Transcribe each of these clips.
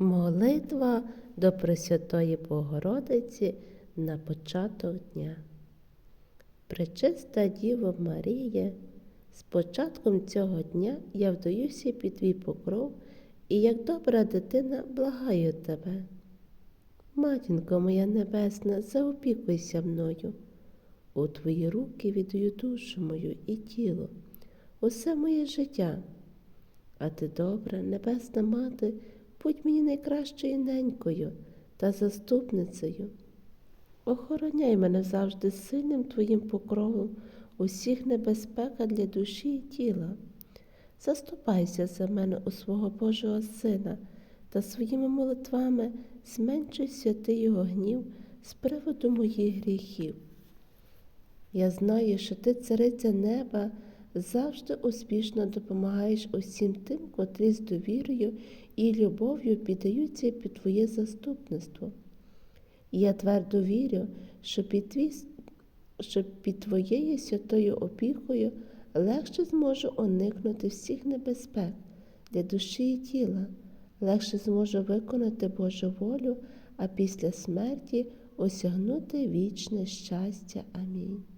Молитва до Пресвятої Богородиці на початок дня. Пречиста Діво Маріє, з початком цього дня я вдаюся під твій покров і як добра дитина благаю тебе. Матінко моя небесна, заопікуйся мною. У твої руки віддаю душу мою і тіло, усе моє життя. А ти добра, небесна мати, будь мені найкращою ненькою та заступницею. Охороняй мене завжди сильним твоїм покровом усіх небезпека для душі і тіла. Заступайся за мене у свого Божого Сина та своїми молитвами зменшуй святий його гнів з приводу моїх гріхів. Я знаю, що ти, цариця неба, завжди успішно допомагаєш усім тим, котрі з довірою і любов'ю піддаються під Твоє заступництво. Я твердо вірю, що під, твій, що під Твоєю святою опікою легше зможу уникнути всіх небезпек для душі і тіла, легше зможу виконати Божу волю, а після смерті осягнути вічне щастя. Амінь.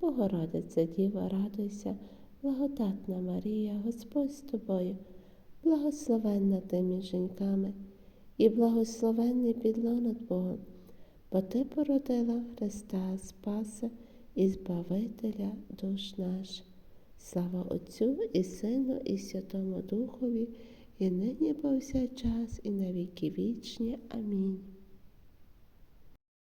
Богородиця Діва, радуйся, благодатна Марія, Господь з тобою, благословенна ти між жінками, і благословенний підлона Твого, бо Ти породила Христа Спаса і Збавителя душ наших. Слава Отцю і Сину, і Святому Духові, і нині повсякчас, і на віки вічні. Амінь.